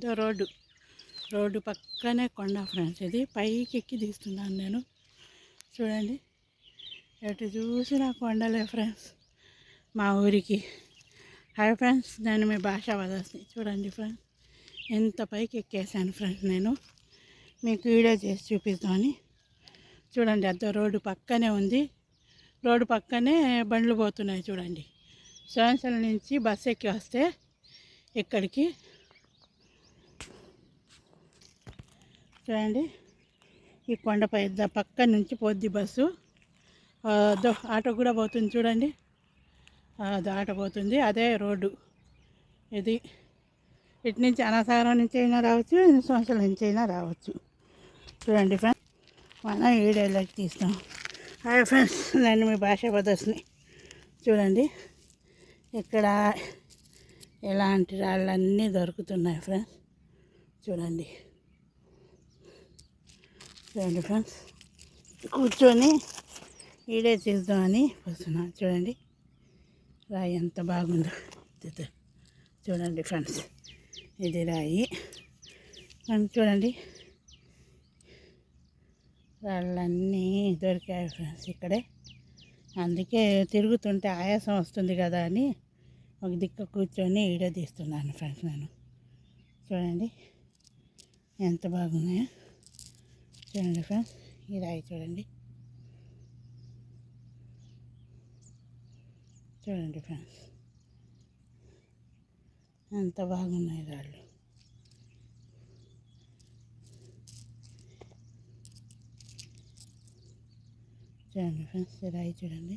అదో road. Road పక్కనే కొండ ఫ్రెండ్స్. ఇది పైకి ఎక్కి తీస్తున్నాను నేను. చూడండి. ఎటు చూసినా కొండలే ఫ్రెండ్స్. మా ఊరికి. Hi friends. నేను మీ భాష వదస్ని. చూడండి ఫ్రెండ్స్. ఎంత పైకి ఎక్కేసాను ఫ్రెండ్స్ నేను. మీకు వీడియో చేసి చూపిస్తామని చూడండి అద్ద రోడ్డు పక్కనే ఉంది. రోడ్డు పక్కనే బండ్లు పోతున్నాయి చూడండి. సోన్సల నుంచి బస్ ఎక్కి వస్తే ఇక్కడికి చూడండి. ఈ కొండపై పక్క నుంచి పోద్ది బస్సు. అదో ఆటో కూడా పోతుంది చూడండి. అది ఆటో పోతుంది. అదే రోడ్డు. ఇది. ఇటు నుంచి అనాసాగరం నుంచి అయినా రావచ్చు ఎన్ని సంవత్సరాల నుంచి అయినా రావచ్చు. చూడండి ఫ్రెండ్స్. మనం వీడియోలోకి తీస్తాం. Hi friends. నేను మీ భాష ప్రదర్శని చూడండి. ఇక్కడ ఎలాంటి రాళ్ళన్నీ దొరుకుతున్నాయి ఫ్రెండ్స్. చూడండి. చూడండి ఫ్రెండ్స్. కూర్చొని ఈడే చేద్దామని వస్తున్నాను చూడండి. రాయి ఎంత బాగుందో. చూడండి ఫ్రెండ్స్. ఇది రాయి. చూడండి. రాళ్ళన్నీ దొరికాయి ఫ్రెండ్స్ ఇక్కడే. అందుకే తిరుగుతుంటే ఆయాసం వస్తుంది కదా అని ఒక దిక్కు కూర్చొని వీడియో తీస్తున్నాను ఫ్రెండ్స్ నేను. చూడండి. ఎంత బాగున్నాయో. చూడండి ఫ్రెండ్స్ ఈ రాయి చూడండి. చూడండి ఫ్రెండ్స్ ఎంత బాగున్నాయి రాళ్ళు. చూడండి ఫ్రెండ్స్ ఈ రాయి చూడండి.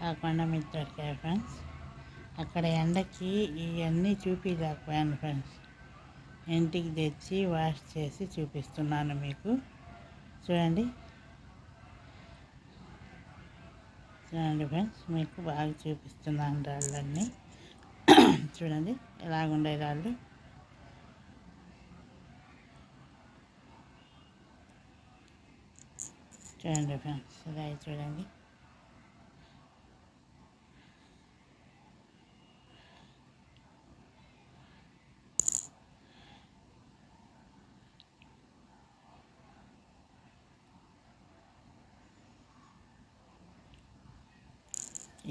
కాకుండా మీకు దొరికాయి ఫ్రెండ్స్ అక్కడ ఎండకి ఇవన్నీ చూపించలేకపోయాను ఫ్రెండ్స్ ఇంటికి తెచ్చి వాష్ చేసి చూపిస్తున్నాను మీకు. చూడండి. చూడండి ఫ్రెండ్స్ మీకు బాగా చూపిస్తున్నాను రాళ్ళన్నీ. చూడండి ఎలాగుండే రాళ్ళు. చూడండి ఫ్రెండ్స్ రాయి చూడండి.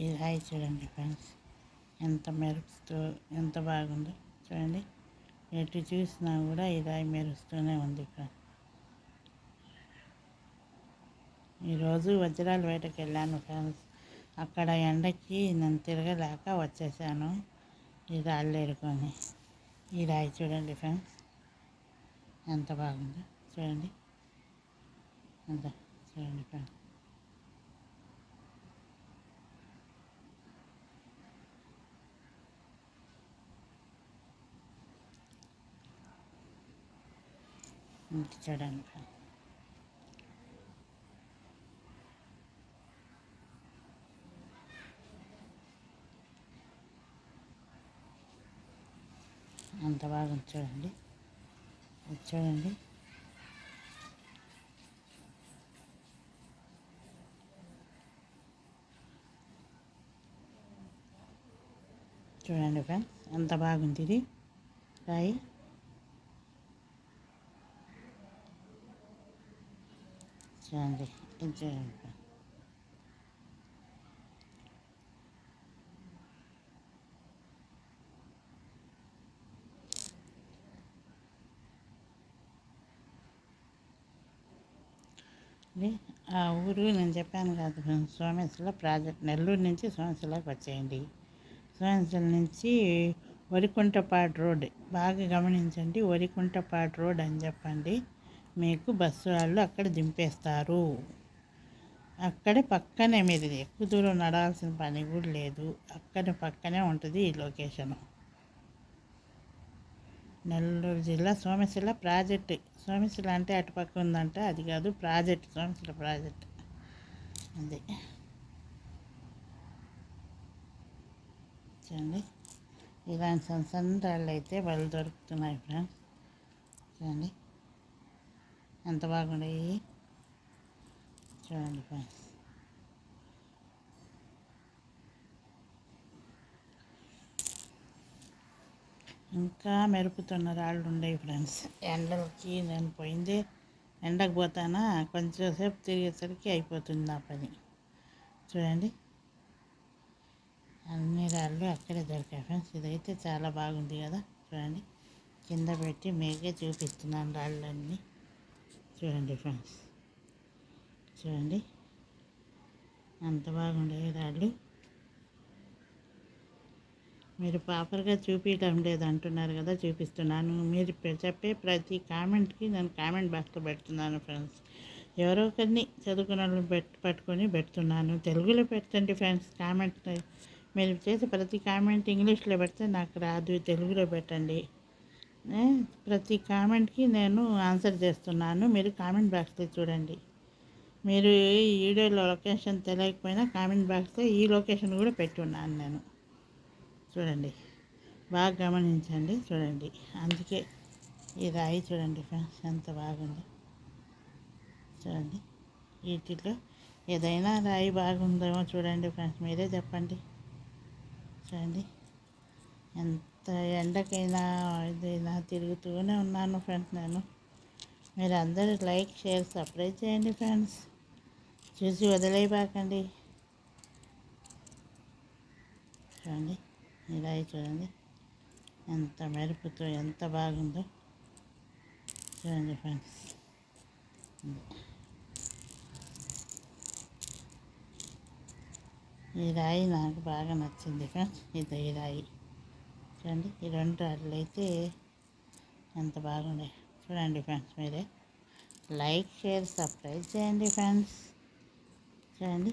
ఈ రాయి చూడండి ఫ్రెండ్స్. ఎంత మెరుస్తూ ఎంత బాగుందో చూడండి. ఎటు చూసినా కూడా ఈ రాయి మెరుస్తూనే ఉంది ఫ్రెండ్స్. ఈరోజు వజ్రాల వేటకి వెళ్ళాను ఫ్రెండ్స్. అక్కడ ఎండకి నేను తిరగలేక వచ్చేసాను. ఈ రాళ్ళు ఏరుకొని. ఈ రాయి చూడండి ఫ్రెండ్స్. ఎంత బాగుందో చూడండి. అంత చూడండి ఫ్రెండ్స్. చూడండి అంత బాగా ఉంది చూడండి చూడండి చూడండి ఫ్రెండ్స్ ఎంత బాగుంది ఇది. రాయి. చూడండి ఇది చూడండి ఆ ఊరు నేను చెప్పాను కాదు సోమేశ్వర ప్రాజెక్ట్ నెల్లూరు నుంచి సోమేశ్వరకి వచ్చేయండి. సోమేశ్వర నుంచి వరికుంటపాడు రోడ్ బాగా గమనించండి వరికుంటపాడు రోడ్ అని చెప్పండి. మీకు బస్సు వాళ్ళు అక్కడ దింపేస్తారు. అక్కడే పక్కనే మీరు ఎక్కువ దూరం నడవాల్సిన పని కూడా లేదు. అక్కడ పక్కనే ఉంటుంది ఈ లొకేషను. నెల్లూరు జిల్లా సోమశిల ప్రాజెక్ట్. సోమశిల అంటే అటుపక్క ఉందంటే అది కాదు ప్రాజెక్ట్ సోమశిల ప్రాజెక్ట్. అది. చూడండి. ఇలాంటి సంసంతాళ్ళు అయితే వాళ్ళు దొరుకుతున్నాయి ఫ్రెండ్స్. చూడండి. ఎంత బాగున్నాయి చూడండి ఫ్రెండ్స్. ఇంకా మెరుపుతున్న రాళ్ళు ఉండేవి ఫ్రెండ్స్. ఎండలకి నేను పోయింది. ఎండకు పోతానా? కొంచెం సేపు తిరిగేసరికి అయిపోతుంది నా పని. చూడండి. అన్ని రాళ్ళు అక్కడే దొరికాయి ఫ్రెండ్స్. ఇదైతే చాలా బాగుంది కదా. చూడండి. కింద పెట్టి మీకే చూపిస్తున్నాను రాళ్ళన్నీ. చూడండి ఫ్రెండ్స్. చూడండి. అంత బాగుండే రాళ్ళు మీరు ప్రాపర్గా చూపించడం లేదు అంటున్నారు కదా చూపిస్తున్నాను. మీరు చెప్పే ప్రతి కామెంట్కి నేను కామెంట్ బాక్స్లో పెడుతున్నాను ఫ్రెండ్స్. ఎవరో ఒకరిని చదువుకున్న వాళ్ళని పెట్ పట్టుకొని పెడుతున్నాను. తెలుగులో పెట్టండి ఫ్రెండ్స్ కామెంట్. మీరు చేసే ప్రతి కామెంట్ ఇంగ్లీష్లో పెడితే నాకు రాదు తెలుగులో పెట్టండి. ప్రతి కామెంట్కి నేను ఆన్సర్ చేస్తున్నాను. మీరు కామెంట్ బాక్స్లో చూడండి. మీరు ఈ వీడియోలో లొకేషన్ తెలియకపోయినా కామెంట్ బాక్స్లో ఈ లొకేషన్ కూడా పెట్టున్నాను నేను. చూడండి. బాగా గమనించండి. చూడండి. అందుకే ఈ రాయి చూడండి ఫ్రెండ్స్ ఎంత బాగుంది. చూడండి. వీటిలో ఏదైనా రాయి బాగుందేమో చూడండి ఫ్రెండ్స్ మీరే చెప్పండి. చూడండి. ఎంత ఎండకైనా ఇదైనా తిరుగుతూనే ఉన్నాను ఫ్రెండ్స్ నేను. మీరు అందరూ లైక్ షేర్ సబ్స్క్రైబ్ చేయండి ఫ్రెండ్స్. చూసి వదిలేయబాకండి. చూడండి ఇలా చూడండి. ఎంత మెరుపుతో ఎంత బాగుందో. చూడండి ఫ్రెండ్స్. ఈ రాయి నాకు బాగా నచ్చింది ఫ్రెండ్స్. ఇది ఈ రాయి. చూడండి. ఈ రెండు రాళ్ళు అయితే ఎంత బాగుండే. చూడండి ఫ్రెండ్స్ మీరే. లైక్ షేర్ సబ్స్క్రైబ్ చేయండి ఫ్రెండ్స్. చూడండి.